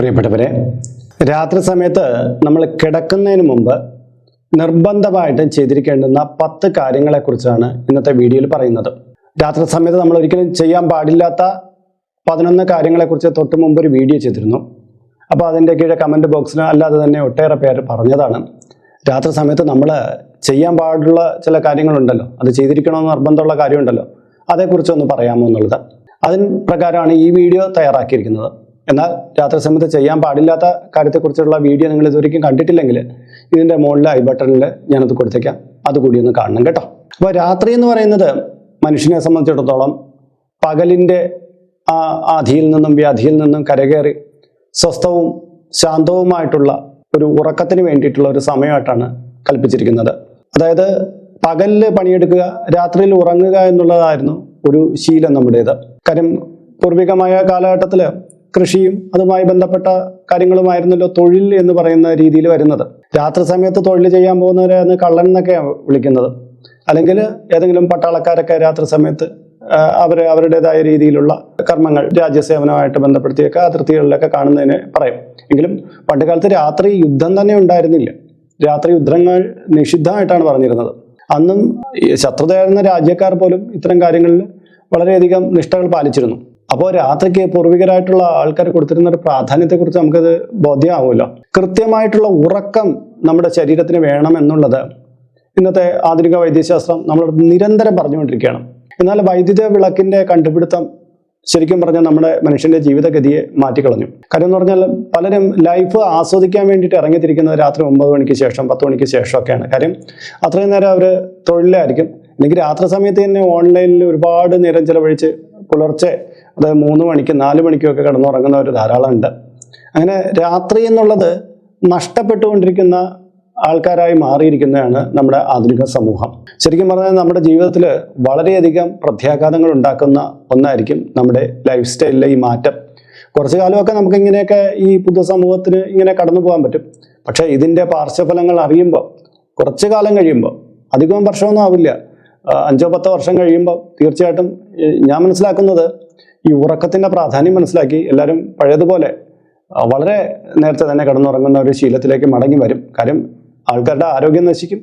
പ്രിയപ്പെട്ടവരെ രാത്രി സമയത്ത് നമ്മൾ കിടക്കുന്നതിന് മുമ്പ് നിർബന്ധമായിട്ടും ചെയ്തിരിക്കേണ്ടുന്ന പത്ത് കാര്യങ്ങളെക്കുറിച്ചാണ് ഇന്നത്തെ വീഡിയോയിൽ പറയുന്നത്. രാത്രി സമയത്ത് നമ്മൾ ഒരിക്കലും ചെയ്യാൻ പാടില്ലാത്ത പതിനൊന്ന് കാര്യങ്ങളെക്കുറിച്ച് തൊട്ട് മുമ്പ് ഒരു വീഡിയോ ചെയ്തിരുന്നു. അപ്പോൾ അതിന്റെ കീഴെ കമന്റ് ബോക്സിൽ അല്ലാതെ തന്നെ ഒട്ടേറെ പേര് പറഞ്ഞതാണ്. രാത്രി സമയത്ത് നമ്മൾ ചെയ്യാൻ പാടുള്ള ചില കാര്യങ്ങളുണ്ടല്ലോ അത് ചെയ്തിരിക്കണമെന്ന് നിർബന്ധമുള്ള കാര്യമുണ്ടല്ലോ അതേക്കുറിച്ചൊന്ന് പറയാമോ എന്നുള്ളത്. അതിന് പ്രകാരമാണ് ഈ വീഡിയോ തയ്യാറാക്കിയിരിക്കുന്നത്. എന്നാൽ രാത്രി സമയത്ത് ചെയ്യാൻ പാടില്ലാത്ത കാര്യത്തെക്കുറിച്ചുള്ള വീഡിയോ നിങ്ങൾ ഇതുവരെയും കണ്ടിട്ടില്ലെങ്കിൽ ഇതിന്റെ മുകളിൽ ഐ ബട്ടണിൽ ഞാനത് കൊടുത്തേക്കാം. അതുകൂടി ഒന്ന് കാണണം കേട്ടോ. അപ്പോൾ രാത്രി എന്ന് പറയുന്നത് മനുഷ്യനെ സംബന്ധിച്ചിടത്തോളം പകലിന്റെ ആ ആധിയിൽ നിന്നും വ്യാധിയിൽ നിന്നും കരകയറി സ്വസ്ഥവും ശാന്തവുമായിട്ടുള്ള ഒരു ഉറക്കത്തിന് വേണ്ടിയിട്ടുള്ള ഒരു സമയമായിട്ടാണ് കൽപ്പിച്ചിരിക്കുന്നത്. അതായത് പകലിൽ പണിയെടുക്കുക രാത്രിയിൽ ഉറങ്ങുക എന്നുള്ളതായിരുന്നു ഒരു ശീലം നമ്മുടേത്. കാര്യം പൂർവികമായ കാലഘട്ടത്തിൽ കൃഷിയും അതുമായി ബന്ധപ്പെട്ട കാര്യങ്ങളുമായിരുന്നല്ലോ തൊഴിൽ എന്ന് പറയുന്ന രീതിയിൽ വരുന്നത്. രാത്രി സമയത്ത് തൊഴിൽ ചെയ്യാൻ പോകുന്നവരെയാണ് കള്ളൻ എന്നൊക്കെയാണ് വിളിക്കുന്നത്. അല്ലെങ്കിൽ ഏതെങ്കിലും പട്ടാളക്കാരൊക്കെ രാത്രി സമയത്ത് അവർ അവരുടേതായ രീതിയിലുള്ള കർമ്മങ്ങൾ രാജ്യസേവനമായിട്ട് ബന്ധപ്പെടുത്തിയൊക്കെ അതിർത്തികളിലൊക്കെ കാണുന്നതിനെ പറയും. എങ്കിലും പണ്ടുകാലത്ത് രാത്രി യുദ്ധം തന്നെ ഉണ്ടായിരുന്നില്ല. രാത്രി യുദ്ധങ്ങൾ നിഷിദ്ധമായിട്ടാണ് പറഞ്ഞിരുന്നത്. അന്നും ശത്രുതയായിരുന്ന രാജ്യക്കാർ പോലും ഇത്തരം കാര്യങ്ങളിൽ വളരെയധികം നിഷ്ഠകൾ പാലിച്ചിരുന്നു. അപ്പോൾ രാത്രിക്ക് പൂർവികരായിട്ടുള്ള ആൾക്കാർ കൊടുത്തിരുന്ന ഒരു പ്രാധാന്യത്തെക്കുറിച്ച് നമുക്കത് ബോധ്യമാവുമല്ലോ. കൃത്യമായിട്ടുള്ള ഉറക്കം നമ്മുടെ ശരീരത്തിന് വേണം എന്നുള്ളത് ഇന്നത്തെ ആധുനിക വൈദ്യശാസ്ത്രം നമ്മൾ നിരന്തരം പറഞ്ഞുകൊണ്ടിരിക്കുകയാണ്. എന്നാൽ വൈദ്യുത വിളക്കിന്റെ കണ്ടുപിടുത്തം ശരിക്കും പറഞ്ഞാൽ നമ്മുടെ മനുഷ്യന്റെ ജീവിതഗതിയെ മാറ്റിക്കളഞ്ഞു. കാര്യം എന്ന് പറഞ്ഞാൽ പലരും ലൈഫ് ആസ്വദിക്കാൻ വേണ്ടിയിട്ട് ഇറങ്ങിത്തിരിക്കുന്നത് രാത്രി ഒമ്പത് മണിക്ക് ശേഷം പത്ത് മണിക്ക് ശേഷമൊക്കെയാണ് കാര്യം അത്രയും നേരം അവർ തൊഴിലായിരിക്കും അല്ലെങ്കിൽ രാത്രി സമയത്ത് തന്നെ ഓൺലൈനിൽ ഒരുപാട് നേരം ചിലവഴിച്ച് പുലർച്ചെ അതായത് മൂന്ന് മണിക്ക് നാല് കിടന്നുറങ്ങുന്ന കിടന്നുറങ്ങുന്നവർ ധാരാളം ഉണ്ട് അങ്ങനെ രാത്രി എന്നുള്ളത് നഷ്ടപ്പെട്ടുകൊണ്ടിരിക്കുന്ന ആൾക്കാരായി മാറിയിരിക്കുന്നതാണ് നമ്മുടെ ആധുനിക സമൂഹം. ശരിക്കും പറഞ്ഞാൽ നമ്മുടെ ജീവിതത്തിൽ വളരെയധികം പ്രത്യാഘാതങ്ങൾ ഉണ്ടാക്കുന്ന ഒന്നായിരിക്കും നമ്മുടെ ലൈഫ് സ്റ്റൈലിലെ ഈ മാറ്റം. കുറച്ചു കാലമൊക്കെ നമുക്ക് ഇങ്ങനെയൊക്കെ ഈ പുതു സമൂഹത്തിന് ഇങ്ങനെ കടന്നു പോകാൻ പറ്റും. പക്ഷേ ഇതിന്റെ പാർശ്വഫലങ്ങൾ അറിയുമ്പോൾ കുറച്ചു കാലം കഴിയുമ്പോൾ അധികം വർഷമൊന്നും ആവില്ല. അഞ്ചോ പത്തോ വർഷം കഴിയുമ്പോൾ തീർച്ചയായിട്ടും ഞാൻ മനസ്സിലാക്കുന്നത് ഈ ഉറക്കത്തിന്റെ പ്രാധാന്യം മനസ്സിലാക്കി എല്ലാവരും പഴയതുപോലെ വളരെ നേരത്തെ തന്നെ കിടന്നുറങ്ങുന്ന ഒരു ശീലത്തിലേക്ക് മടങ്ങി വരും. കാര്യം ആൾക്കാരുടെ ആരോഗ്യം നശിക്കും.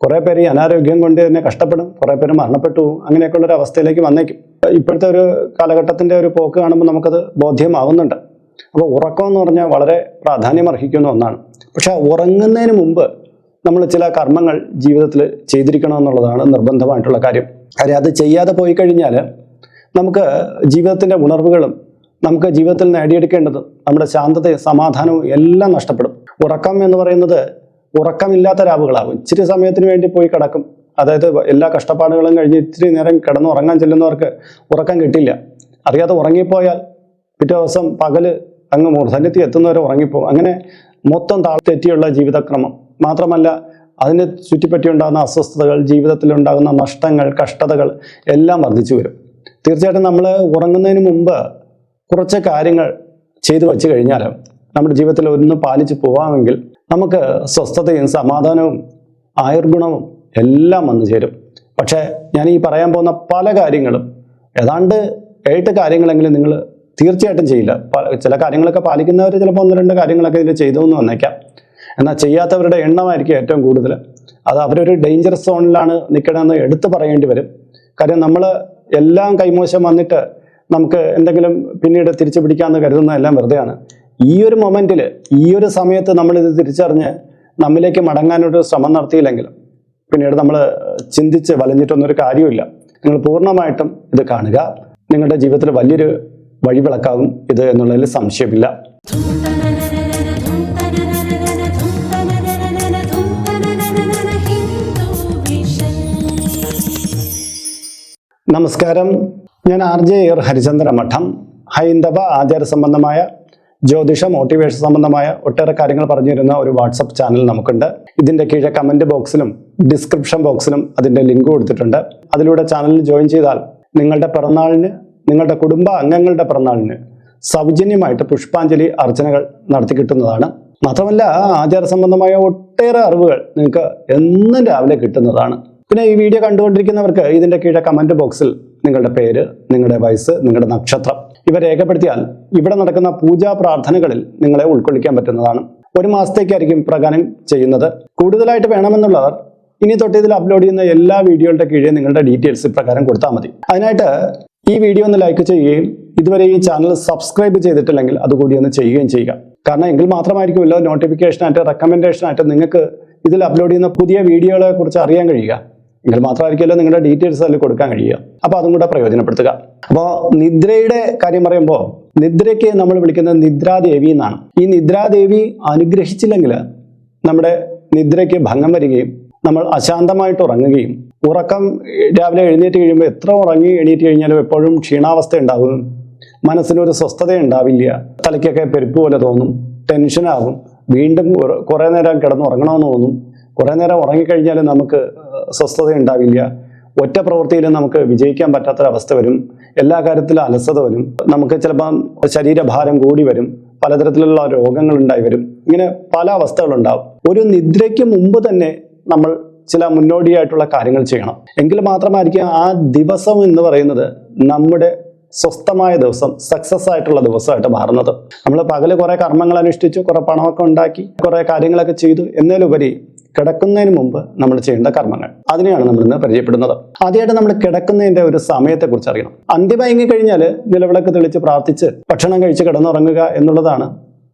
കുറേ പേര് ഈ അനാരോഗ്യം കൊണ്ട് തന്നെ കഷ്ടപ്പെടും. കുറേ പേര് മരണപ്പെട്ടു അങ്ങനെയൊക്കെയുള്ള അവസ്ഥയിലേക്ക് വന്നേക്കും. ഇപ്പോഴത്തെ ഒരു കാലഘട്ടത്തിന്റെ ഒരു പോക്ക് കാണുമ്പോൾ നമുക്കത് ബോധ്യമാവുന്നുണ്ട്. അപ്പോൾ ഉറക്കം എന്ന് പറഞ്ഞാൽ വളരെ പ്രാധാന്യം അർഹിക്കുന്ന ഒന്നാണ്. പക്ഷെ ഉറങ്ങുന്നതിന് മുമ്പ് നമ്മൾ ചില കർമ്മങ്ങൾ ജീവിതത്തിൽ ചെയ്തിരിക്കണം എന്നുള്ളതാണ് നിർബന്ധമായിട്ടുള്ള കാര്യം. കാര്യം അത് ചെയ്യാതെ പോയി കഴിഞ്ഞാൽ നമുക്ക് ജീവിതത്തിന്റെ ഉണർവുകളും നമുക്ക് ജീവിതത്തിൽ നേടിയെടുക്കേണ്ടതും നമ്മുടെ ശാന്തതയും സമാധാനവും എല്ലാം നഷ്ടപ്പെടും. ഉറക്കം എന്ന് പറയുന്നത് ഉറക്കമില്ലാത്ത രാവുകളാകും. ഇച്ചിരി സമയത്തിന് വേണ്ടി പോയി കിടക്കും. അതായത് എല്ലാ കഷ്ടപ്പാടുകളും കഴിഞ്ഞ് ഇത്തിരി നേരം കിടന്ന് ഉറങ്ങാൻ ചെല്ലുന്നവർക്ക് ഉറക്കം കിട്ടില്ല. അറിയാതെ ഉറങ്ങിപ്പോയാൽ പിറ്റേ ദിവസം പകൽ അങ്ങ് മൂർധന്യത്തിൽ എത്തുന്നവരെ ഉറങ്ങിപ്പോകും. അങ്ങനെ മൊത്തം താഴ്ത്തെറ്റിയുള്ള ജീവിതക്രമം. മാത്രമല്ല അതിനെ ചുറ്റിപ്പറ്റിയുണ്ടാകുന്ന അസ്വസ്ഥതകൾ ജീവിതത്തിലുണ്ടാകുന്ന നഷ്ടങ്ങൾ കഷ്ടതകൾ എല്ലാം വർദ്ധിച്ചു വരും. തീർച്ചയായിട്ടും നമ്മൾ ഉറങ്ങുന്നതിന് മുമ്പ് കുറച്ച് കാര്യങ്ങൾ ചെയ്തു വച്ചു കഴിഞ്ഞാൽ നമ്മുടെ ജീവിതത്തിൽ ഒന്ന് പാലിച്ചു പോവാമെങ്കിൽ നമുക്ക് സ്വസ്ഥതയും സമാധാനവും ആയുർഗുണവും എല്ലാം വന്നു ചേരും. പക്ഷേ ഞാൻ ഈ പറയാൻ പോകുന്ന പല കാര്യങ്ങളും ഏതാണ്ട് എട്ട് കാര്യങ്ങളെങ്കിലും നിങ്ങൾ തീർച്ചയായിട്ടും ചെയ്യില്ല. ചില കാര്യങ്ങളൊക്കെ പാലിക്കുന്നവർ ചിലപ്പോൾ ഒന്ന് രണ്ട് കാര്യങ്ങളൊക്കെ ഇതിൽ ചെയ്തു എന്ന് വന്നേക്കാം. എന്നാൽ ചെയ്യാത്തവരുടെ എണ്ണമായിരിക്കും ഏറ്റവും കൂടുതൽ അത് അവരൊരു ഡേഞ്ചറസ് സോണിലാണ് നിൽക്കണമെന്ന് എടുത്തു പറയേണ്ടി വരും. കാര്യം നമ്മൾ എല്ലാം കൈമോശം വന്നിട്ട് നമുക്ക് എന്തെങ്കിലും പിന്നീട് തിരിച്ചു പിടിക്കാമെന്ന് കരുതുന്നതെല്ലാം വെറുതെയാണ്. ഈ ഒരു മൊമെന്റിൽ ഈ ഒരു സമയത്ത് നമ്മളിത് തിരിച്ചറിഞ്ഞ് നമ്മിലേക്ക് മടങ്ങാനൊരു ശ്രമം നടത്തിയില്ലെങ്കിൽ പിന്നീട് നമ്മൾ ചിന്തിച്ച് വലഞ്ഞിട്ടൊന്നും ഒരു കാര്യമില്ല നിങ്ങൾ പൂർണമായിട്ടും ഇത് കാണുക. നിങ്ങളുടെ ജീവിതത്തിൽ വലിയൊരു വഴിവിളക്കാകും ഇത് എന്നുള്ളതിൽ സംശയമില്ല. നമസ്കാരം. ഞാൻ ആർ ജെ എയർ ഹരിചന്ദ്ര മഠം. ഹൈന്ദവ ആചാര സംബന്ധമായ ജ്യോതിഷ മോട്ടിവേഷൻ സംബന്ധമായ ഒട്ടേറെ കാര്യങ്ങൾ പറഞ്ഞു തരുന്ന ഒരു വാട്സപ്പ് ചാനൽ നമുക്കുണ്ട്. ഇതിന്റെ കീഴെ കമന്റ് ബോക്സിലും ഡിസ്ക്രിപ്ഷൻ ബോക്സിലും അതിന്റെ ലിങ്ക് കൊടുത്തിട്ടുണ്ട്. അതിലൂടെ ചാനലിൽ ജോയിൻ ചെയ്താൽ നിങ്ങളുടെ പിറന്നാളിന് നിങ്ങളുടെ കുടുംബ അംഗങ്ങളുടെ പിറന്നാളിന് സൗജന്യമായിട്ട് പുഷ്പാഞ്ജലി അർച്ചനകൾ നടത്തി കിട്ടുന്നതാണ്. മാത്രമല്ല ആചാര സംബന്ധമായ ഒട്ടേറെ അറിവുകൾ നിങ്ങൾക്ക് എന്നും രാവിലെ കിട്ടുന്നതാണ്. പിന്നെ ഈ വീഡിയോ കണ്ടുകൊണ്ടിരിക്കുന്നവർക്ക് ഇതിന്റെ കീഴെ കമന്റ് ബോക്സിൽ നിങ്ങളുടെ പേര് നിങ്ങളുടെ വയസ്സ് നിങ്ങളുടെ നക്ഷത്രം ഇവ രേഖപ്പെടുത്തിയാൽ ഇവിടെ നടക്കുന്ന പൂജാ പ്രാർത്ഥനകളിൽ നിങ്ങളെ ഉൾക്കൊള്ളിക്കാൻ പറ്റുന്നതാണ്. ഒരു മാസത്തേക്കായിരിക്കും പ്രകാരം ചെയ്യുന്നത്. കൂടുതലായിട്ട് വേണമെന്നുള്ളവർ ഇനി തൊട്ട് ഇതിൽ അപ്ലോഡ് ചെയ്യുന്ന എല്ലാ വീഡിയോകളുടെ കീഴിൽ നിങ്ങളുടെ ഡീറ്റെയിൽസ് പ്രകാരം കൊടുത്താൽ മതി. അതിനായിട്ട് ഈ വീഡിയോ ഒന്ന് ലൈക്ക് ചെയ്യുകയും ഇതുവരെ ഈ ചാനൽ സബ്സ്ക്രൈബ് ചെയ്തിട്ടില്ലെങ്കിൽ അതുകൂടി ഒന്ന് ചെയ്യുകയും ചെയ്യുക. കാരണം എങ്കിൽ മാത്രമായിരിക്കുമല്ലോ നോട്ടിഫിക്കേഷനായിട്ട് റെക്കമെൻഡേഷനായിട്ട് നിങ്ങൾക്ക് ഇതിൽ അപ്ലോഡ് ചെയ്യുന്ന പുതിയ വീഡിയോകളെ കുറിച്ച് അറിയാൻ കഴിയുക. എങ്കിൽ മാത്രമായിരിക്കുമല്ലോ നിങ്ങളുടെ ഡീറ്റെയിൽസ് അതിൽ കൊടുക്കാൻ കഴിയുക. അപ്പോൾ അതും കൂടെ പ്രയോജനപ്പെടുത്തുക. അപ്പോൾ നിദ്രയുടെ കാര്യം പറയുമ്പോൾ നിദ്രയ്ക്ക് നമ്മൾ വിളിക്കുന്നത് നിദ്രാദേവി എന്നാണ്. ഈ നിദ്രാദേവി അനുഗ്രഹിച്ചില്ലെങ്കിൽ നമ്മുടെ നിദ്രയ്ക്ക് ഭംഗം വരികയും നമ്മൾ അശാന്തമായിട്ട് ഉറങ്ങുകയും ഉറക്കം രാവിലെ എഴുന്നേറ്റ് കഴിയുമ്പോൾ എത്ര ഉറങ്ങി എഴുന്നേറ്റ് കഴിഞ്ഞാലും എപ്പോഴും ക്ഷീണാവസ്ഥ ഉണ്ടാകും മനസ്സിനൊരു സ്വസ്ഥത ഉണ്ടാവില്ല. തലയ്ക്കൊക്കെ പെരുപ്പ് പോലെ തോന്നും. ടെൻഷനാകും വീണ്ടും കുറേ നേരം കിടന്ന് ഉറങ്ങണമെന്ന് തോന്നും. കുറേ നേരം ഉറങ്ങിക്കഴിഞ്ഞാൽ നമുക്ക് സ്വസ്ഥത ഉണ്ടാവില്ല. ഒറ്റ പ്രവൃത്തിയിലും നമുക്ക് വിജയിക്കാൻ പറ്റാത്തൊരവസ്ഥ വരും. എല്ലാ കാര്യത്തിലും അലസത വരും. നമുക്ക് ചിലപ്പം ശരീരഭാരം കൂടി വരും. പലതരത്തിലുള്ള രോഗങ്ങൾ ഉണ്ടായി വരും. ഇങ്ങനെ പല അവസ്ഥകളുണ്ടാവും. ഒരു നിദ്രയ്ക്ക് മുമ്പ് തന്നെ നമ്മൾ ചില മുന്നോടിയായിട്ടുള്ള കാര്യങ്ങൾ ചെയ്യണം. എങ്കിൽ മാത്രമായിരിക്കും ആ ദിവസം എന്ന് പറയുന്നത് നമ്മുടെ സ്വസ്ഥമായ ദിവസം സക്സസ് ആയിട്ടുള്ള ദിവസമായിട്ട് മാറുന്നത്. നമ്മൾ പകൽ കുറെ കർമ്മങ്ങൾ അനുഷ്ഠിച്ചു കുറെ പണമൊക്കെ ഉണ്ടാക്കി കുറെ കാര്യങ്ങളൊക്കെ ചെയ്തു. എന്നതിലുപരി കിടക്കുന്നതിന് മുമ്പ് നമ്മൾ ചെയ്യേണ്ട കർമ്മങ്ങൾ. അതിനെയാണ് നമ്മൾ ഇന്ന് പരിചയപ്പെടുന്നത്. ആദ്യമായിട്ട് നമ്മൾ കിടക്കുന്നതിന്റെ ഒരു സമയത്തെക്കുറിച്ച് അറിയണം. അന്തിമയങ്ങി കഴിഞ്ഞാൽ നിലവിളക്ക് തെളിച്ച് പ്രാർത്ഥിച്ച് ഭക്ഷണം കഴിച്ച് കിടന്നുറങ്ങുക എന്നുള്ളതാണ്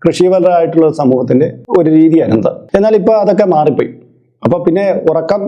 കൃഷിപരമായിട്ടുള്ള സമൂഹത്തിന്റെ ഒരു രീതിയായിരുന്നത് എന്നാൽ ഇപ്പോൾ അതൊക്കെ മാറിപ്പോയി. അപ്പോൾ പിന്നെ ഉറക്കം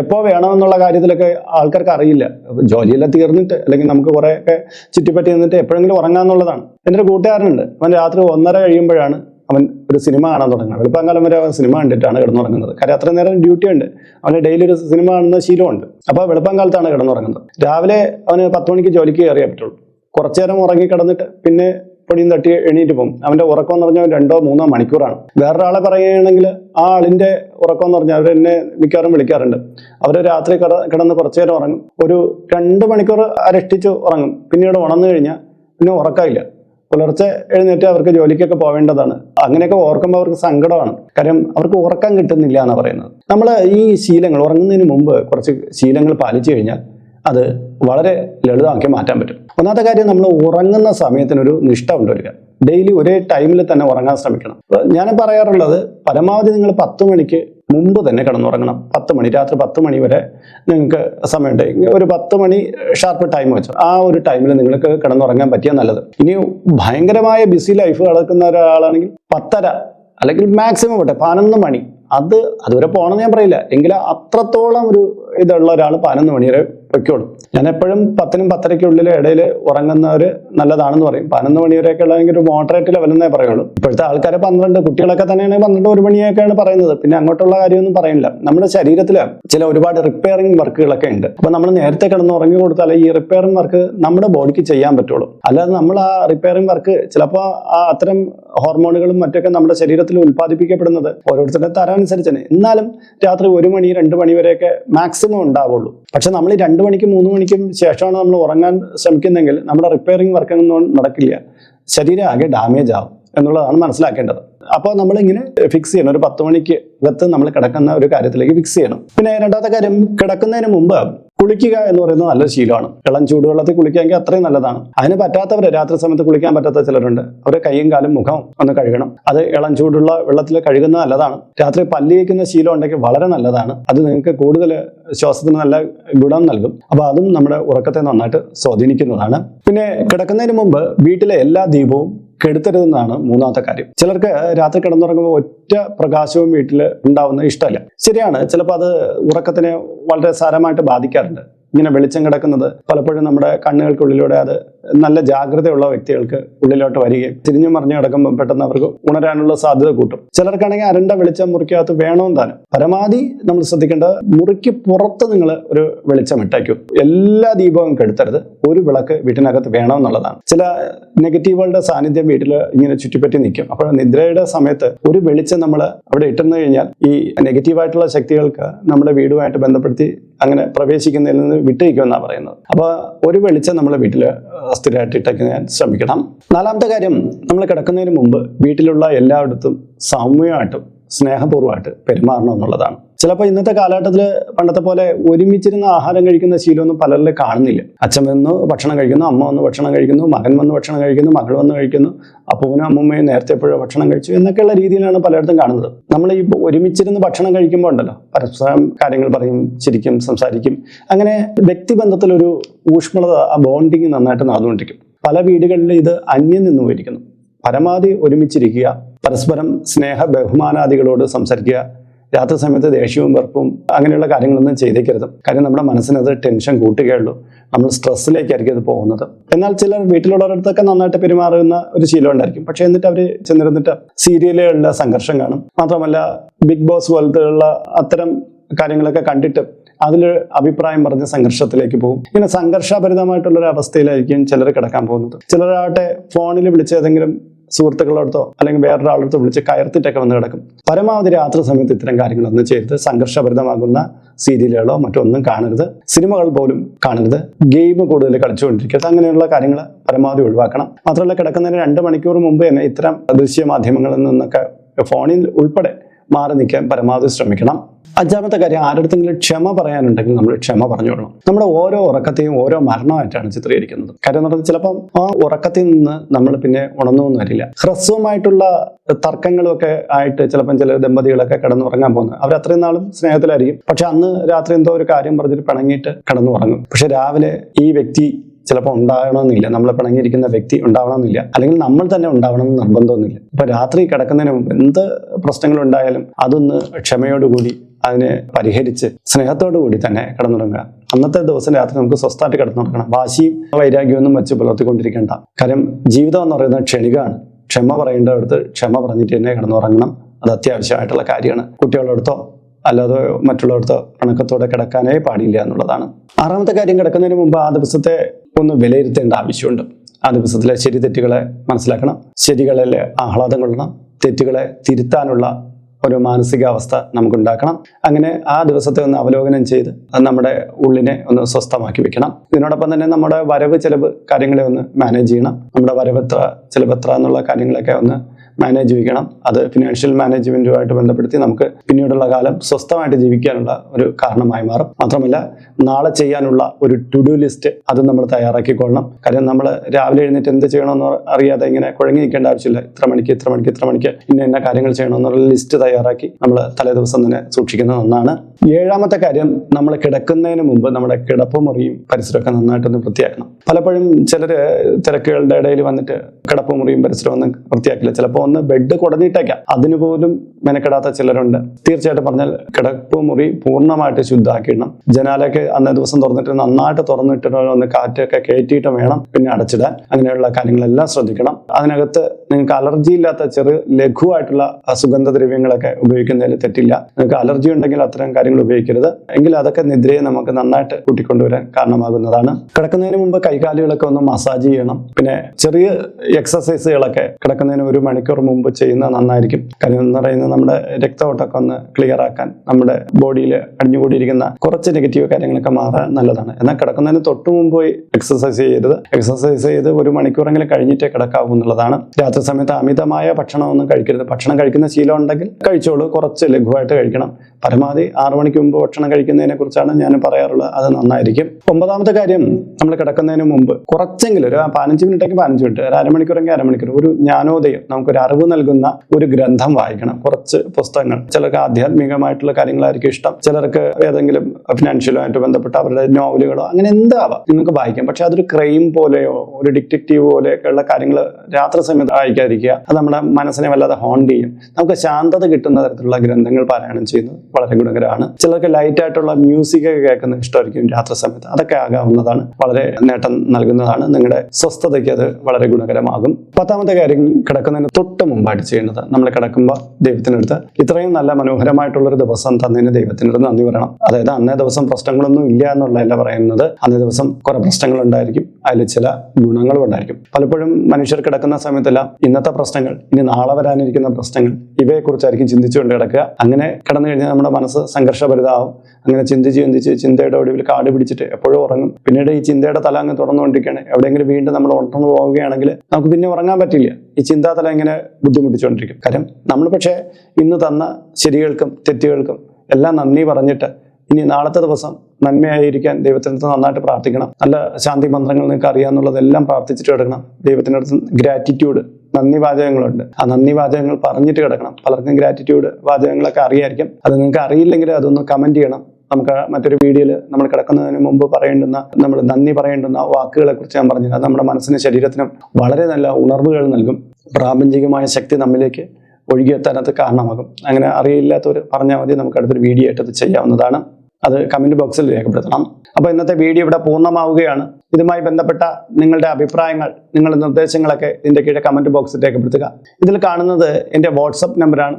എപ്പോൾ വേണമെന്നുള്ള കാര്യത്തിലൊക്കെ ആൾക്കാർക്ക് അറിയില്ല. ജോലിയെല്ലാം തീർന്നിട്ട് അല്ലെങ്കിൽ നമുക്ക് കുറേയൊക്കെ ചുറ്റിപ്പറ്റി നിന്നിട്ട് എപ്പോഴെങ്കിലും ഉറങ്ങാന്നുള്ളതാണ്. എന്റെ ഒരു കൂട്ടുകാരനുണ്ട്. അവൻ രാത്രി ഒന്നര കഴിയുമ്പോഴാണ് അവൻ ഒരു സിനിമ കാണാൻ തുടങ്ങുന്നത് വെളുപ്പാങ്കാലം വരെ അവൻ സിനിമ കണ്ടിട്ടാണ് കിടന്നുറങ്ങുന്നത്. കാര്യം അത്രയും നേരം ഡ്യൂട്ടി ഉണ്ട് അവന് ഡെയിലി ഒരു സിനിമ കാണുന്ന ശീലമുണ്ട്. അപ്പോൾ വെളുപ്പാങ്കാലത്താണ് കിടന്നുറങ്ങുന്നത്. രാവിലെ അവന് പത്ത് മണിക്ക് ജോലിക്ക് കയറിയേ പറ്റുള്ളൂ. കുറച്ചു നേരം ഉറങ്ങി കിടന്നിട്ട് പിന്നെ പൊടിയും തട്ടി എണീറ്റ് പോകും. അവന്റെ ഉറക്കം എന്ന് പറഞ്ഞാൽ രണ്ടോ മൂന്നോ മണിക്കൂറാണ്. വേറൊരാളെ പറയുകയാണെങ്കിൽ ആ ആളിന്റെ ഉറക്കം എന്ന് പറഞ്ഞാൽ അവർ എന്നെ മിക്കവാറും വിളിക്കാറുണ്ട്. അവർ രാത്രി കട കിടന്ന് കുറച്ചു നേരം ഉറങ്ങും. ഒരു രണ്ട് മണിക്കൂർ അരഷ്ടിച്ച് ഉറങ്ങും. പിന്നീട് ഉണർന്നു കഴിഞ്ഞാൽ പിന്നെ ഉറക്കമില്ല. പുലർച്ചെ എഴുന്നേറ്റ് അവർക്ക് ജോലിക്കൊക്കെ പോവേണ്ടതാണ്. അങ്ങനെയൊക്കെ ഓർക്കുമ്പോൾ അവർക്ക് സങ്കടമാണ്. കാര്യം അവർക്ക് ഉറക്കം കിട്ടുന്നില്ല എന്ന് പറയുന്നത്. നമ്മൾ ഈ ശീലങ്ങൾ ഉറങ്ങുന്നതിന് മുമ്പ് കുറച്ച് ശീലങ്ങൾ പാലിച്ചു കഴിഞ്ഞാൽ അത് വളരെ ലളിതമാക്കി മാറ്റാൻ പറ്റും. ഒന്നാമത്തെ കാര്യം നമ്മൾ ഉറങ്ങുന്ന സമയത്തിനൊരു നിഷ്ഠ കൊണ്ടുവരിക. ഡെയിലി ഒരേ ടൈമിൽ തന്നെ ഉറങ്ങാൻ ശ്രമിക്കണം. ഞാൻ പറയാറുള്ളത് പരമാവധി നിങ്ങൾ പത്ത് മണിക്ക് മുമ്പ് തന്നെ കിടന്നുറങ്ങണം. പത്ത് മണി രാത്രി പത്ത് മണി വരെ നിങ്ങൾക്ക് സമയമുണ്ട്. ഒരു പത്ത് മണി ഷാർപ്പ് ടൈം വെച്ചു. ആ ഒരു ടൈമിൽ നിങ്ങൾക്ക് കിടന്നുറങ്ങാൻ പറ്റിയാൽ നല്ലത്. ഇനി ഭയങ്കരമായ ബിസി ലൈഫ് നടക്കുന്ന ഒരാളാണെങ്കിൽ പത്തര അല്ലെങ്കിൽ മാക്സിമം പോട്ടെ പതിനൊന്ന് മണി. അത് അതുവരെ പോകണമെന്ന് ഞാൻ പറയില്ല. എങ്കിൽ അത്രത്തോളം ഒരു ഇതുള്ള ഒരാൾ പതിനൊന്ന് മണി വരെ വെക്കുള്ളൂ. ഞാൻ എപ്പോഴും പത്തിനും പത്തരയ്ക്കുള്ളിൽ ഇടയിൽ ഉറങ്ങുന്നവർ നല്ലതാണെന്ന് പറയും. പതിനൊന്ന് മണി വരെയൊക്കെ ഉള്ളതെങ്കിൽ ഒരു മോഡറേറ്റ് എന്നേ പറയുള്ളൂ. ഇപ്പോഴത്തെ ആൾക്കാർ പന്ത്രണ്ട് കുട്ടികളൊക്കെ തന്നെയാണ് പന്ത്രണ്ട് ഒരു മണിയൊക്കെയാണ് പറയുന്നത്. പിന്നെ അങ്ങോട്ടുള്ള കാര്യമൊന്നും പറയുന്നില്ല നമ്മുടെ ശരീരത്തിൽ ചില ഒരുപാട് റിപ്പയറിംഗ് വർക്കുകളൊക്കെ ഉണ്ട്. അപ്പൊ നമ്മൾ നേരത്തെ കിടന്ന് ഉറങ്ങി കൊടുത്താൽ ഈ റിപ്പയറിംഗ് വർക്ക് നമ്മുടെ ബോഡിക്ക് ചെയ്യാൻ പറ്റുള്ളൂ. അല്ലാതെ നമ്മൾ ആ റിപ്പയറിംഗ് വർക്ക് ചിലപ്പോൾ ആ അത്തരം ഹോർമോണുകളും മറ്റൊക്കെ നമ്മുടെ ശരീരത്തിൽ ഉൽപ്പാദിപ്പിക്കപ്പെടുന്നത് ഓരോരുത്തരുടെ തരം അനുസരിച്ചാണ് എന്നാലും രാത്രി ഒരു മണി രണ്ട് മണി വരെയൊക്കെ മാക്സിമം ഉണ്ടാവുള്ളൂ. പക്ഷെ നമ്മൾ ഈ രണ്ട് മണിക്കും മൂന്ന് മണിക്കും ശേഷമാണ് നമ്മൾ ഉറങ്ങാൻ ശ്രമിക്കുന്നതെങ്കിൽ നമ്മുടെ റിപ്പയറിംഗ് വർക്കൊന്നും നടക്കില്ല. ശരീരം ആകെ ഡാമേജ് ആവും എന്നുള്ളതാണ് മനസ്സിലാക്കേണ്ടത്. അപ്പോൾ നമ്മളിങ്ങനെ ഫിക്സ് ചെയ്യണം. ഒരു പത്ത് മണിക്ക് അകത്ത് നമ്മൾ കിടക്കുന്ന ഒരു കാര്യത്തിലേക്ക് ഫിക്സ് ചെയ്യണം. പിന്നെ രണ്ടാമത്തെ കാര്യം കിടക്കുന്നതിന് മുമ്പ് കുളിക്കുക എന്ന് പറയുന്നത് നല്ല ശീലമാണ്. ഇളം ചൂടുവെള്ളത്തിൽ കുളിക്കാമെങ്കിൽ അത്രയും നല്ലതാണ്. അതിന് പറ്റാത്തവർ രാത്രി സമയത്ത് കുളിക്കാൻ പറ്റാത്ത ചിലരുണ്ട്. അവരെ കൈയും കാലും മുഖം ഒന്ന് കഴുകണം. അത് ഇളം ചൂടുള്ള വെള്ളത്തിൽ കഴുകുന്നത് നല്ലതാണ്. രാത്രി പല്ലിയിക്കുന്ന ശീലം ഉണ്ടെങ്കിൽ വളരെ നല്ലതാണ്. അത് നിങ്ങൾക്ക് കൂടുതൽ ശ്വാസത്തിന് നല്ല ഗുണം നൽകും. അപ്പോൾ അതും നമ്മുടെ ഉറക്കത്തെ നന്നായിട്ട് സ്വാധീനിക്കുന്നതാണ്. പിന്നെ കിടക്കുന്നതിന് മുമ്പ് വീട്ടിലെ എല്ലാ ദീപവും കെടുത്തരുതെന്നാണ് മൂന്നാമത്തെ കാര്യം. ചിലർക്ക് രാത്രി കിടന്നുറങ്ങുമ്പോൾ ഒറ്റ പ്രകാശവും വീട്ടിൽ ഉണ്ടാവുന്ന ഇഷ്ടമല്ല. ശരിയാണ് ചിലപ്പോൾ അത് ഉറക്കത്തിനെ വളരെ സാരമായിട്ട് ബാധിക്കാറുണ്ട്. ഇങ്ങനെ വെളിച്ചം കിടക്കുന്നത് പലപ്പോഴും നമ്മുടെ കണ്ണുകൾക്കുള്ളിലൂടെ അത് നല്ല ജാഗ്രതയുള്ള വ്യക്തികൾക്ക് ഉള്ളിലോട്ട് വരികയും തിരിഞ്ഞു മറിഞ്ഞു കിടക്കുമ്പോൾ പെട്ടെന്ന് അവർക്ക് ഉണരാനുള്ള സാധ്യത കൂട്ടും. ചിലർക്കാണെങ്കിൽ അരണ്ട വെളിച്ചം മുറിക്കകത്ത് വേണമെന്ന് താനും. പരമാവധി നമ്മൾ ശ്രദ്ധിക്കേണ്ടത് മുറിക്ക് പുറത്ത് നിങ്ങൾ ഒരു വെളിച്ചം ഇട്ടേക്കൂ. എല്ലാ ദീപവും കെടുത്തരുത്. ഒരു വിളക്ക് വീട്ടിനകത്ത് വേണമെന്നുള്ളതാണ്. ചില നെഗറ്റീവുകളുടെ സാന്നിധ്യം വീട്ടിൽ ഇങ്ങനെ ചുറ്റിപ്പറ്റി നിൽക്കും. അപ്പോൾ നിദ്രയുടെ സമയത്ത് ഒരു വെളിച്ചം നമ്മൾ അവിടെ ഇട്ടുന്നു കഴിഞ്ഞാൽ ഈ നെഗറ്റീവായിട്ടുള്ള ശക്തികൾക്ക് നമ്മുടെ വീടുമായിട്ട് ബന്ധപ്പെടുത്തി അങ്ങനെ പ്രവേശിക്കുന്നതിൽ നിന്ന് വിട്ടുനിൽക്കുമെന്നാണ് പറയുന്നത്. അപ്പോൾ ഒരു വെളിച്ചം നമ്മൾ വീട്ടിൽ സ്ഥിരമായിട്ട് ഇട്ടേക്കാൻ ശ്രമിക്കണം. നാലാമത്തെ കാര്യം നമ്മൾ കിടക്കുന്നതിന് മുമ്പ് വീട്ടിലുള്ള എല്ലായിടത്തും സൗമ്യമായിട്ടും സ്നേഹപൂർവമായിട്ട് പെരുമാറണം എന്നുള്ളതാണ്. ചിലപ്പോൾ ഇന്നത്തെ കാലഘട്ടത്തിൽ പണ്ടത്തെ പോലെ ഒരുമിച്ചിരുന്ന് ആഹാരം കഴിക്കുന്ന ശീലമൊന്നും പലരിലും കാണുന്നില്ല. അച്ഛൻ വന്ന് ഭക്ഷണം കഴിക്കുന്നു അമ്മ വന്ന് ഭക്ഷണം കഴിക്കുന്നു മകൻ വന്ന് ഭക്ഷണം കഴിക്കുന്നു മകൾ വന്ന് കഴിക്കുന്നു അപ്പൂനും അമ്മൂമ്മയും നേരത്തെ എപ്പോഴും ഭക്ഷണം കഴിച്ചു എന്നൊക്കെയുള്ള രീതിയിലാണ് പലയിടത്തും കാണുന്നത്. നമ്മൾ ഈ ഒരുമിച്ചിരുന്ന് ഭക്ഷണം കഴിക്കുമ്പോൾ ഉണ്ടല്ലോ പരസ്പരം കാര്യങ്ങൾ പറയും ചിരിക്കും സംസാരിക്കും. അങ്ങനെ വ്യക്തിബന്ധത്തിലൊരു ഊഷ്മളത ആ ബോണ്ടിങ് നന്നായിട്ട് നടന്നുകൊണ്ടിരിക്കും. പല വീടുകളിലും ഇത് അന്യം നിന്ന് പോയിരിക്കുന്നു. പരമാവധി ഒരുമിച്ചിരിക്കുക പരസ്പരം സ്നേഹ ബഹുമാനാദികളോട് സംസാരിക്കുക രാത്രി സമയത്ത് ദേഷ്യവും വെറുപ്പും അങ്ങനെയുള്ള കാര്യങ്ങളൊന്നും ചെയ്തേക്കരുത്. കാര്യം നമ്മുടെ മനസ്സിനത് ടെൻഷൻ കൂട്ടുകയുള്ളൂ. നമ്മൾ സ്ട്രെസ്സിലേക്കായിരിക്കും ഇത് പോകുന്നത്. എന്നാൽ ചിലർ വീട്ടിലുള്ളവരടുത്തൊക്കെ നന്നായിട്ട് പെരുമാറുന്ന ഒരു ശീലം ഉണ്ടായിരിക്കും. പക്ഷെ എന്നിട്ട് അവർ ചെന്നിരുന്നിട്ട് സീരിയലുകളിലെ സംഘർഷം കാണും. മാത്രമല്ല ബിഗ് ബോസ് പോലത്തെയുള്ള അത്തരം കാര്യങ്ങളൊക്കെ കണ്ടിട്ട് അതിൽ അഭിപ്രായം പറഞ്ഞ് സംഘർഷത്തിലേക്ക് പോകും. ഇങ്ങനെ സംഘർഷഭരിതമായിട്ടുള്ള ഒരു അവസ്ഥയിലായിരിക്കും ചിലർ കിടക്കാൻ പോകുന്നത്. ചിലരാകട്ടെ ഫോണിൽ വിളിച്ച് ഏതെങ്കിലും സുഹൃത്തുക്കളോടത്തോ അല്ലെങ്കിൽ വേറൊരാളടുത്തോ വിളിച്ച് കയർത്തിട്ടൊക്കെ വന്ന് കിടക്കും. പരമാവധി രാത്രി സമയത്ത് ഇത്തരം കാര്യങ്ങൾ കാര്യങ്ങളൊന്നും ചെയ്യരുത്. സംഘർഷഭരിതമാകുന്ന സീരിയലുകളോ മറ്റൊന്നും കാണരുത്. സിനിമകൾ പോലും കാണരുത്. ഗെയിം കൂടുതൽ കളിച്ചുകൊണ്ടിരിക്കരുത് അങ്ങനെയുള്ള കാര്യങ്ങൾ പരമാവധി ഒഴിവാക്കണം. മാത്രമല്ല കിടക്കുന്നതിന് രണ്ട് മണിക്കൂർ മുമ്പ് തന്നെ ഇത്തരം ദൃശ്യ മാധ്യമങ്ങളിൽ നിന്നൊക്കെ ഫോണിൽ ഉൾപ്പെടെ മാറി നിൽക്കാൻ പരമാവധി ശ്രമിക്കണം. അഞ്ചാമത്തെ കാര്യം ആരുടെങ്കിലും ക്ഷമ പറയാനുണ്ടെങ്കിൽ നമ്മൾ ക്ഷമ പറഞ്ഞോളണം നമ്മുടെ ഓരോ ഉറക്കത്തെയും ഓരോ മരണമായിട്ടാണ് ചിത്രീകരിക്കുന്നത്. കാര്യം എന്ന് പറഞ്ഞാൽ ചിലപ്പം ആ ഉറക്കത്തിൽ നിന്ന് നമ്മൾ പിന്നെ ഉണർന്നൊന്നും വരില്ല. ഹ്രസ്വമായിട്ടുള്ള തർക്കങ്ങളൊക്കെ ആയിട്ട് ചിലപ്പം ചില ദമ്പതികളൊക്കെ കിടന്നുറങ്ങാൻ പോകുന്നത് അവർ അത്രയും നാളും സ്നേഹത്തിലായിരിക്കും. പക്ഷെ അന്ന് രാത്രി എന്തോ ഒരു കാര്യം പറഞ്ഞിട്ട് പിണങ്ങിയിട്ട് കിടന്നുറങ്ങും. പക്ഷെ രാവിലെ ഈ വ്യക്തി ചിലപ്പോൾ ഉണ്ടാകണമെന്നില്ല. നമ്മൾ പിണങ്ങിയിരിക്കുന്ന വ്യക്തി ഉണ്ടാവണമെന്നില്ല. അല്ലെങ്കിൽ നമ്മൾ തന്നെ ഉണ്ടാവണമെന്ന് നിർബന്ധമൊന്നുമില്ല. ഇപ്പൊ രാത്രി കിടക്കുന്നതിന് മുമ്പ് എന്ത് പ്രശ്നങ്ങളുണ്ടായാലും അതൊന്ന് ക്ഷമയോടുകൂടി അതിനെ പരിഹരിച്ച് സ്നേഹത്തോടു കൂടി തന്നെ കിടന്നുറങ്ങുക. അന്നത്തെ ദിവസം രാത്രി നമുക്ക് സ്വസ്ഥമായിട്ട് കിടന്നുറങ്ങണം. വാശിയും വൈരാഗ്യമൊന്നും വെച്ച് പുലർത്തിക്കൊണ്ടിരിക്കേണ്ട. കാര്യം ജീവിതം എന്ന് പറയുന്നത് ക്ഷണികമാണ്. ക്ഷമ പറയേണ്ടടുത്ത് ക്ഷമ പറഞ്ഞിട്ട് തന്നെ കിടന്നുറങ്ങണം. അത് അത്യാവശ്യമായിട്ടുള്ള കാര്യമാണ്. കുട്ടികളടുത്തോ അല്ലാതെ മറ്റുള്ളവർക്ക് പണക്കത്തോടെ കിടക്കാനേ പാടില്ല എന്നുള്ളതാണ്. ആറാമത്തെ കാര്യം കിടക്കുന്നതിന് മുമ്പ് ആ ദിവസത്തെ ഒന്ന് വിലയിരുത്തേണ്ട ആവശ്യമുണ്ട്. ആ ദിവസത്തിലെ ശരി തെറ്റുകളെ മനസ്സിലാക്കണം. ശരികളിൽ ആഹ്ലാദം കൊള്ളണം. തെറ്റുകളെ തിരുത്താനുള്ള ഒരു മാനസികാവസ്ഥ നമുക്കുണ്ടാക്കണം. അങ്ങനെ ആ ദിവസത്തെ ഒന്ന് അവലോകനം ചെയ്ത് അത് നമ്മുടെ ഉള്ളിനെ ഒന്ന് സ്വസ്ഥമാക്കി വെക്കണം. ഇതിനോടൊപ്പം തന്നെ നമ്മുടെ വരവ് ചെലവ് കാര്യങ്ങളെ ഒന്ന് മാനേജ് ചെയ്യണം. നമ്മുടെ വരവ് എത്ര ചെലവ് എത്ര എന്നുള്ള കാര്യങ്ങളൊക്കെ ഒന്ന് മാനേജ് ചെയ്യണം അത് ഫിനാൻഷ്യൽ മാനേജ്മെന്റുമായിട്ട് ബന്ധപ്പെടുത്തി നമുക്ക് പിന്നീടുള്ള കാലം സ്വസ്ഥമായിട്ട് ജീവിക്കാനുള്ള ഒരു കാരണമായി മാറും. മാത്രമല്ല നാളെ ചെയ്യാനുള്ള ഒരു ടു ഡു ലിസ്റ്റ് അത് നമ്മൾ തയ്യാറാക്കിക്കൊള്ളണം. കാര്യം നമ്മൾ രാവിലെ എഴുന്നേറ്റ് എന്ത് ചെയ്യണമെന്ന് അറിയാതെ ഇങ്ങനെ കുഴങ്ങി നിൽക്കേണ്ട ആവശ്യമില്ല. ഇത്ര മണിക്ക് ഇത്ര മണിക്ക് ഇത്ര മണിക്ക് ഇന്ന ഇന്ന കാര്യങ്ങൾ ചെയ്യണമെന്നുള്ള ലിസ്റ്റ് തയ്യാറാക്കി നമ്മൾ തലേ ദിവസം തന്നെ സൂക്ഷിക്കുന്നത് നന്നാണ് ഏഴാമത്തെ കാര്യം നമ്മൾ കിടക്കുന്നതിന് മുമ്പ് നമ്മുടെ കിടപ്പുമുറിയും പരിസരമൊക്കെ നന്നായിട്ടൊന്ന് വൃത്തിയാക്കണം. പലപ്പോഴും ചിലർ തിരക്കുകളുടെ ഇടയിൽ വന്നിട്ട് കിടപ്പുമുറിയും പരിസരവും ഒന്നും വൃത്തിയാക്കില്ല. ചിലപ്പോൾ ഒന്ന് ബെഡ് കുടഞ്ഞിട്ടേക്കാം. അതിന് പോലും മെനക്കെടാത്ത ചിലരുണ്ട്. തീർച്ചയായിട്ടും പറഞ്ഞാൽ കിടപ്പ് മുറി പൂർണമായിട്ട് ശുദ്ധാക്കിയിടണം. ജനാലൊക്കെ അന്നേ ദിവസം തുറന്നിട്ട് നന്നായിട്ട് തുറന്നിട്ട് ഒന്ന് കാറ്റൊക്കെ കയറ്റിയിട്ട് വേണം പിന്നെ അടച്ചിടാൻ. അങ്ങനെയുള്ള കാര്യങ്ങളെല്ലാം ശ്രദ്ധിക്കണം. അതിനകത്ത് നിങ്ങൾക്ക് അലർജി ഇല്ലാത്ത ചെറു ലഘുവായിട്ടുള്ള സുഗന്ധദ്രവ്യങ്ങളൊക്കെ ഉപയോഗിക്കുന്നതിൽ തെറ്റില്ല. നിങ്ങൾക്ക് അലർജി ഉണ്ടെങ്കിൽ അത്തരം കാര്യങ്ങൾ ഉപയോഗിക്കരുത്. എങ്കിൽ അതൊക്കെ നിദ്രയെ നമുക്ക് നന്നായിട്ട് കൂട്ടിക്കൊണ്ടുവരാൻ കാരണമാകുന്നതാണ്. കിടക്കുന്നതിന് മുമ്പ് കൈകാലുകളൊക്കെ ഒന്ന് മസാജ് ചെയ്യണം. പിന്നെ ചെറിയ എക്സസൈസുകളൊക്കെ കിടക്കുന്നതിന് ഒരു മണിക്കൂർ മുമ്പ് ചെയ്യുന്നത് നന്നായിരിക്കും. കാര്യം എന്ന് പറയുന്നത് നമ്മുടെ രക്തമോട്ടൊക്കെ ഒന്ന് ക്ലിയർ ആക്കാൻ നമ്മുടെ ബോഡിയിൽ അടിഞ്ഞുകൂടിയിരിക്കുന്ന കുറച്ച് നെഗറ്റീവ് കാര്യങ്ങളൊക്കെ മാറാൻ നല്ലതാണ്. എന്നാൽ കിടക്കുന്നതിന് തൊട്ട് മുമ്പ് പോയി എക്സസൈസ് ചെയ്യരുത്. എക്സസൈസ് ചെയ്ത് ഒരു മണിക്കൂറെങ്കിലും കഴിഞ്ഞിട്ടേ കിടക്കാവൂ എന്നുള്ളതാണ്. രാത്രി സമയത്ത് അമിതമായ ഭക്ഷണമൊന്നും കഴിക്കരുത്. ഭക്ഷണം കഴിക്കുന്ന ശീലം ഉണ്ടെങ്കിൽ കഴിച്ചോളൂ. കുറച്ച് ലഘുവായിട്ട് കഴിക്കണം. പരമാവധി ആറു മണിക്ക് മുമ്പ് ഭക്ഷണം കഴിക്കുന്നതിനെ കുറിച്ചാണ് ഞാൻ പറയാറുള്ളത്. അത് നന്നായിരിക്കും. ഒമ്പതാമത്തെ കാര്യം നമ്മൾ കിടക്കുന്നതിന് മുമ്പ് കുറച്ചെങ്കിലും ഒരു പതിനഞ്ച് മിനിറ്റേക്ക് പതിനഞ്ച് മിനിറ്റ് ഒരു അരമണിക്കൂറെങ്കിൽ അരമണിക്കൂർ ഒരു ജ്ഞാനോദയം നമുക്കൊരു അറിവ് നൽകുന്ന ഒരു ഗ്രന്ഥം വായിക്കണം. കുറച്ച് പുസ്തകങ്ങൾ. ചിലർക്ക് ആധ്യാത്മികമായിട്ടുള്ള കാര്യങ്ങളായിരിക്കും ഇഷ്ടം. ചിലർക്ക് ഏതെങ്കിലും ഫിനാൻഷ്യലുമായിട്ട് ബന്ധപ്പെട്ട അവരുടെ നോവലുകളോ അങ്ങനെ എന്താവാം. നിങ്ങൾക്ക് വായിക്കാം. പക്ഷെ അതൊരു ക്രൈം പോലെയോ ഒരു ഡിറ്റക്റ്റീവ് പോലെയൊക്കെ ഉള്ള കാര്യങ്ങൾ രാത്രി സമയത്ത് വായിക്കാതിരിക്കുക. അത് നമ്മുടെ മനസ്സിനെ വല്ലാതെ ഹോണ്ട് ചെയ്യും. നമുക്ക് ശാന്തത കിട്ടുന്ന തരത്തിലുള്ള ഗ്രന്ഥങ്ങൾ പാരായണം ചെയ്യുന്നത് വളരെ ഗുണകരമാണ്. ചിലർക്ക് ലൈറ്റ് ആയിട്ടുള്ള മ്യൂസിക് ഒക്കെ കേൾക്കുന്ന ഇഷ്ടമായിരിക്കും രാത്രി സമയത്ത്. അതൊക്കെ ആകാവുന്നതാണ്. വളരെ നേട്ടം നൽകുന്നതാണ്. നിങ്ങളുടെ സ്വസ്ഥതയ്ക്ക് അത് വളരെ ഗുണകരമാകും പത്താമത്തെ കാര്യം കിടക്കുന്നതിന് തൊട്ട് മുമ്പായിട്ട് ചെയ്യേണ്ടത് നമ്മൾ കിടക്കുമ്പോൾ ദൈവത്തിനടുത്ത് ഇത്രയും നല്ല മനോഹരമായിട്ടുള്ള ഒരു ദിവസം തന്നതിന് ദൈവത്തിനടുത്ത് നന്ദി പറയണം. അതായത് അന്നേ ദിവസം പ്രശ്നങ്ങളൊന്നും ഇല്ല എന്നുള്ളതല്ല പറയുന്നത്. അന്നേ ദിവസം കുറെ പ്രശ്നങ്ങൾ ഉണ്ടായിരിക്കും. അതിൽ ചില ഗുണങ്ങളും ഉണ്ടായിരിക്കും. പലപ്പോഴും മനുഷ്യർ കിടക്കുന്ന സമയത്തെല്ലാം ഇന്നത്തെ പ്രശ്നങ്ങൾ ഇനി നാളെ വരാനിരിക്കുന്ന പ്രശ്നങ്ങൾ ഇവയെക്കുറിച്ചായിരിക്കും ചിന്തിച്ചുകൊണ്ട് കിടക്കുക. അങ്ങനെ കിടന്നു കഴിഞ്ഞാൽ നമ്മുടെ മനസ്സ് സംഘർഷഭരിതാവും. അങ്ങനെ ചിന്തിച്ച് ചിന്തിച്ച് ചിന്തയുടെ ഒടുവിൽ കാട് പിടിച്ചിട്ട് എപ്പോഴും ഉറങ്ങും. പിന്നീട് ഈ ചിന്തയുടെ തല അങ്ങ് തുറന്നുകൊണ്ടിരിക്കുകയാണ്. എവിടെയെങ്കിലും വീണ്ടും നമ്മൾ ഉണർന്നു പോവുകയാണെങ്കിൽ നമുക്ക് പിന്നെ ഉറങ്ങാൻ പറ്റില്ല. ഈ ചിന്താതല ഇങ്ങനെ ബുദ്ധിമുട്ടിച്ചുകൊണ്ടിരിക്കും. കാര്യം നമ്മൾ പക്ഷേ ഇന്ന് തന്ന ശരികൾക്കും തെറ്റുകൾക്കും എല്ലാം നന്ദി പറഞ്ഞിട്ട് ഇനി നാളത്തെ ദിവസം നന്മയായിരിക്കാൻ ദൈവത്തിനടുത്ത് നന്നായിട്ട് പ്രാർത്ഥിക്കണം. നല്ല ശാന്തി മന്ത്രങ്ങൾ നിങ്ങൾക്ക് അറിയാമെന്നുള്ളതെല്ലാം പ്രാർത്ഥിച്ചിട്ട് കിടക്കണം. ദൈവത്തിനടുത്ത് ഗ്രാറ്റിറ്റ്യൂഡ് നന്ദി വാചകങ്ങളുണ്ട്. ആ നന്ദി വാചകങ്ങൾ പറഞ്ഞിട്ട് കിടക്കണം. പലർക്കും ഗ്രാറ്റിറ്റ്യൂഡ് വാചകങ്ങളൊക്കെ അറിയായിരിക്കും. അത് നിങ്ങൾക്ക് അറിയില്ലെങ്കിൽ അതൊന്ന് കമന്റ് ചെയ്യണം. നമുക്ക് മറ്റൊരു വീഡിയോയിൽ നമ്മൾ കിടക്കുന്നതിന് മുമ്പ് പറയേണ്ടുന്ന നമ്മൾ നന്ദി പറയേണ്ടുന്ന വാക്കുകളെ കുറിച്ച് ഞാൻ പറഞ്ഞു അത് നമ്മുടെ മനസ്സിനും ശരീരത്തിനും വളരെ നല്ല ഉണർവുകൾ നൽകും. പ്രാപഞ്ചികമായ ശക്തി നമ്മിലേക്ക് ഒഴുകിയെത്താൻ അത് കാരണമാകും. അങ്ങനെ അറിയില്ലാത്തവർ പറഞ്ഞാൽ മതി. നമുക്ക് അടുത്തൊരു വീഡിയോ ആയിട്ട് അത് ചെയ്യാവുന്നതാണ്. അത് കമന്റ് ബോക്സിൽ രേഖപ്പെടുത്തണം. അപ്പോൾ ഇന്നത്തെ വീഡിയോ ഇവിടെ പൂർണമാവുകയാണ്. ഇതുമായി ബന്ധപ്പെട്ട നിങ്ങളുടെ അഭിപ്രായങ്ങൾ നിങ്ങളുടെ നിർദ്ദേശങ്ങളൊക്കെ ഇതിന്റെ കീഴെ കമന്റ് ബോക്സിൽ രേഖപ്പെടുത്തുക. ഇതിൽ കാണുന്നത് എന്റെ വാട്സപ്പ് നമ്പറാണ്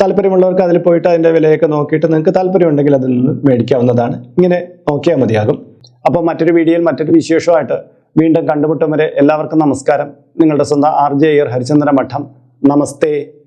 താല്പര്യമുള്ളവർക്ക് അതിൽ പോയിട്ട് അതിന്റെ വിലയൊക്കെ നോക്കിയിട്ട് നിങ്ങൾക്ക് താല്പര്യമുണ്ടെങ്കിൽ അതിൽ നിന്ന് മേടിക്കാവുന്നതാണ്. ഇങ്ങനെ നോക്കിയാൽ മതിയാകും. അപ്പോൾ മറ്റൊരു വീഡിയോയിൽ മറ്റൊരു വിശേഷമായിട്ട് വീണ്ടും കണ്ടുമുട്ടും വരെ എല്ലാവർക്കും നമസ്കാരം. നിങ്ങളുടെ സ്വന്തം ആർ ജെ ഹരിചന്ദ്ര മഠം. നമസ്തേ.